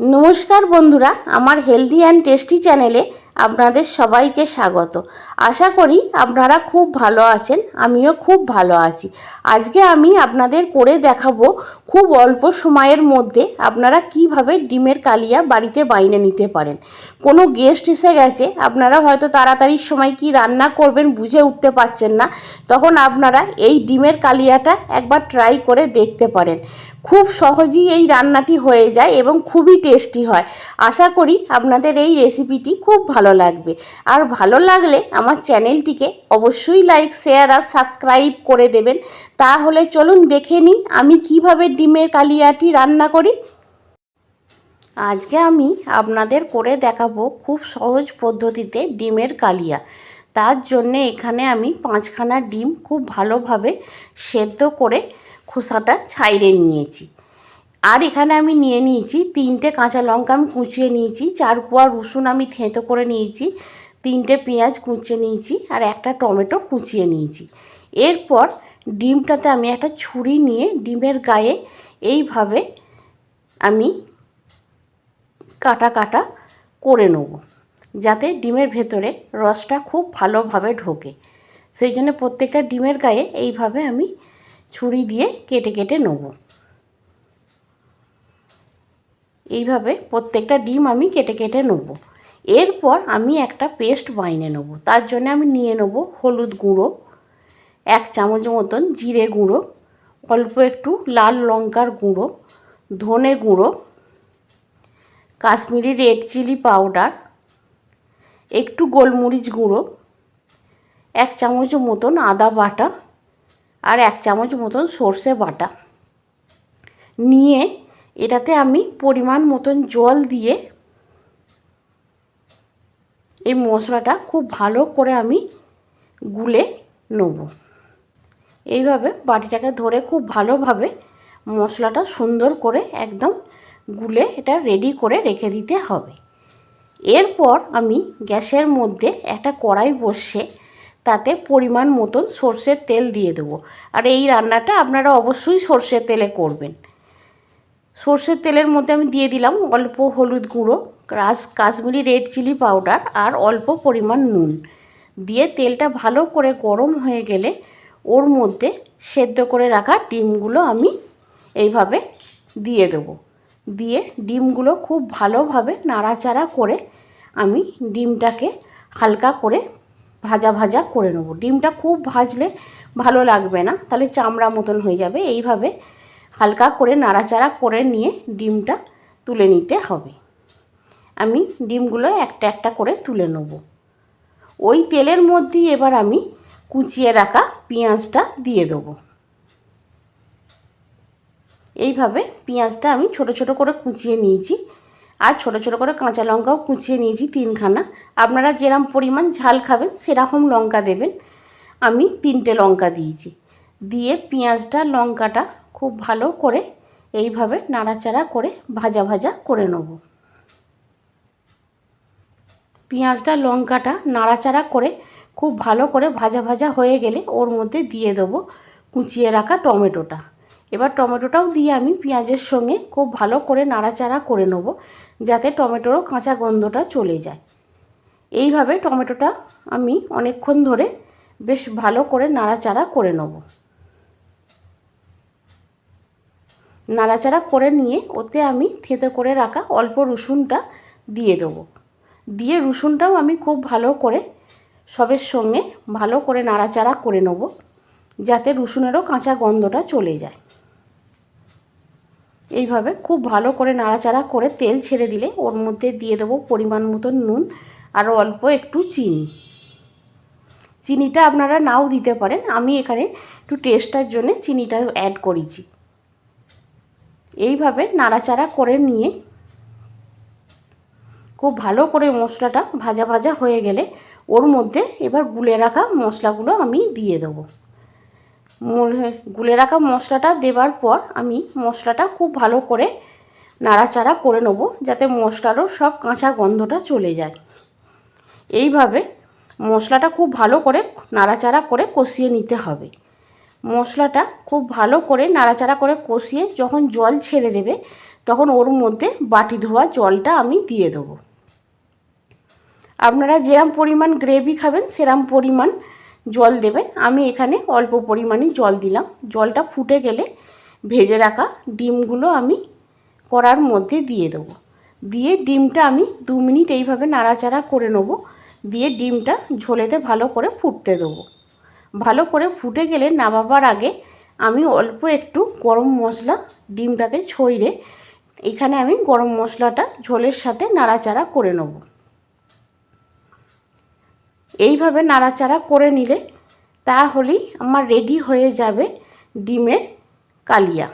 নমস্কার বন্ধুরা, আমার হেলদি অ্যান্ড টেস্টি চ্যানেলে আপনাদের সবাইকে স্বাগত। আশা করি আপনারা খুব ভালো আছেন, আমিও খুব ভালো আছি। আজকে আমি আপনাদের করে দেখাবো খুব অল্প সময়ের মধ্যে আপনারা কীভাবে ডিমের কালিয়া বাড়িতে বাইনে নিতে পারেন। কোনো গেস্ট এসে গেছে, আপনারা হয়তো তাড়াতাড়ির সময় কি রান্না করবেন বুঝে উঠতে পারছেন না, তখন আপনারা এই ডিমের কালিয়াটা একবার ট্রাই করে দেখতে পারেন। খুব সহজেই এই রান্নাটি হয়ে যায় এবং খুবই টেস্টি হয়। আশা করি আপনাদের এই রেসিপিটি খুব ভালো লাগবে। আর ভালো লাগলে আমার চ্যানেলটিকে অবশ্যই লাইক শেয়ার আর সাবস্ক্রাইব করে দেবেন। তাহলে চলুন দেখে নিই আমি কীভাবে ডিমের কালিয়াটি রান্না করি। আজকে আমি আপনাদের করে দেখাবো খুব সহজ পদ্ধতিতে ডিমের কালিয়া। তার জন্যে এখানে আমি পাঁচখানা ডিম খুব ভালোভাবে সেদ্ধ করে খোসাটা ছাইড়ে নিয়েছি। আর এখানে আমি নিয়ে নিয়েছি তিনটে কাঁচা লঙ্কা আমি কুচিয়ে নিয়েছি, চার কোয়া রসুন আমি থেঁতো করে নিয়েছি, তিনটে পেঁয়াজ কুচিয়ে নিয়েছি আর একটা টমেটো কুচিয়ে নিয়েছি। এরপর ডিমটাতে আমি একটা ছুরি নিয়ে ডিমের গায়ে এইভাবে আমি কাটা কাটা করে নেব, যাতে ডিমের ভেতরে রসটা খুব ভালোভাবে ঢোকে। সেই জন্য প্রত্যেকটা ডিমের গায়ে এইভাবে আমি ছুরি দিয়ে কেটে কেটে নেব। এইভাবে প্রত্যেকটা ডিম আমি কেটে কেটে নেব। এরপর আমি একটা পেস্ট বাইনে নেব। তার জন্য আমি নিয়ে নেব হলুদ গুঁড়ো, এক চামচ মতন জিরে গুঁড়ো, অল্প একটু লাল লঙ্কার গুঁড়ো, ধনে গুঁড়ো, কাশ্মীরি রেড চিলি পাউডার, একটু গোলমরিচ গুঁড়ো, এক চামচ মতন আদা বাটা আর এক চামচ মতন সর্ষে বাটা। নিয়ে এটাতে আমি পরিমাণ মতন জল দিয়ে এই মশলাটা খুব ভালো করে আমি গুলে নেব। এইভাবে বাটিটাকে ধরে খুব ভালোভাবে মশলাটা সুন্দর করে একদম গুলে এটা রেডি করে রেখে দিতে হবে। এরপর আমি গ্যাসের মধ্যে একটা কড়াই বসে তাতে পরিমাণ মতন সর্ষের তেল দিয়ে দেবো। আর এই রান্নাটা আপনারা অবশ্যই সর্ষের তেলে করবেন। সর্ষের তেলের মধ্যে আমি দিয়ে দিলাম অল্প হলুদ গুঁড়ো রাস কাশ্মীরি রেড চিলি পাউডার আর অল্প পরিমাণ নুন। দিয়ে তেলটা ভালো করে গরম হয়ে গেলে ওর মধ্যে সেদ্ধ করে রাখা ডিমগুলো আমি এইভাবে দিয়ে দেবো। দিয়ে ডিমগুলো খুব ভালোভাবে নাড়াচাড়া করে আমি ডিমটাকে হালকা করে ভাজা ভাজা করে নেব। ডিমটা খুব ভাজলে ভালো লাগবে না, তাহলে চামড়া মতন হয়ে যাবে। এইভাবে হালকা করে নাড়াচাড়া করে নিয়ে ডিমটা তুলে নিতে হবে। আমি ডিমগুলো একটা একটা করে তুলে নেব। ওই তেলের মধ্যেই এবার আমি কুচিয়ে রাখা পেঁয়াজটা দিয়ে দেবো। এইভাবে পেঁয়াজটা আমি ছোট ছোট করে কুচিয়ে নিয়েছি। আর ছোট ছোট করে কাঁচা লঙ্কাও কুচিয়ে নিয়েছি তিনখানা। আপনারা যেরকম পরিমাণ ঝাল খাবেন, সেরকম লঙ্কা দেবেন। আমি তিনটে লঙ্কা দিয়েছি। দিয়ে পেঁয়াজটা, লঙ্কাটা খুব ভালো করে এইভাবে নাড়াচাড়া করে ভাজা ভাজা করে নেব। পেঁয়াজটা, লঙ্কাটা নাড়াচাড়া করে খুব ভালো করে ভাজা ভাজা হয়ে গেলে ওর মধ্যে দিয়ে দেবো কুচিয়ে রাখা টমেটোটা। এবার টমেটোটাও দিয়ে আমি পেঁয়াজের সঙ্গে খুব ভালো করে নাড়াচাড়া করে নেব, যাতে টমেটোরও কাঁচা গন্ধটা চলে যায়। এইভাবে টমেটোটা আমি অনেকক্ষণ ধরে বেশ ভালো করে নাড়াচাড়া করে নেব। নাড়াচাড়া করে নিয়ে ওতে আমি থেঁতো করে রাখা অল্প রসুনটা দিয়ে দেবো। দিয়ে রসুনটাও আমি খুব ভালো করে সবের সঙ্গে ভালো করে নাড়াচাড়া করে নেব, যাতে রসুনেরও কাঁচা গন্ধটা চলে যায়। এইভাবে খুব ভালো করে নাড়াচাড়া করে তেল ছেড়ে দিলে ওর মধ্যে দিয়ে দেবো পরিমাণ মতন নুন আর অল্প একটু চিনি। চিনিটা আপনারা নাও দিতে পারেন। আমি এখানে একটু টেস্টার জন্য চিনিটা অ্যাড করেছি। এইভাবে নাড়াচাড়া করে নিয়ে খুব ভালো করে মশলাটা ভাজা ভাজা হয়ে গেলে ওর মধ্যে এবার গুলে রাখা মশলাগুলো আমি দিয়ে দেবো। গুলে রাখা মশলাটা দেবার পর আমি মশলাটা খুব ভালো করে নাড়াচাড়া করে নেব, যাতে মশলারও সব কাঁচা গন্ধটা চলে যায়। এইভাবে মশলাটা খুব ভালো করে নাড়াচাড়া করে কষিয়ে নিতে হবে। মশলাটা খুব ভালো করে নাড়াচাড়া করে কষিয়ে যখন জল ছেড়ে দেবে, তখন ওর মধ্যে বাটি ধোয়া জলটা আমি দিয়ে দেবো। আপনারা যেরম পরিমাণ গ্রেভি খাবেন, সেরম পরিমাণ জল দেবেন। আমি এখানে অল্প পরিমাণে জল দিলাম। জলটা ফুটে গেলে ভেজে রাখা ডিমগুলো আমি কড়ার মধ্যে দিয়ে দেবো। দিয়ে ডিমটা আমি দু মিনিট এইভাবে নাড়াচাড়া করে নেব। দিয়ে ডিমটা ঝোলেতে ভালো করে ফুটতে দেবো। ভালো করে ফুটে গেলে নামাবার আগে আমি অল্প একটু গরম মশলা ডিমটাতে ছইরে এখানে আমি গরম মশলাটা ঝোলের সাথে নাড়াচাড়া করে নেব। এইভাবে নাড়াচাড়া করে নিলে তাহলেই আমার রেডি হয়ে যাবে ডিমের কালিয়া।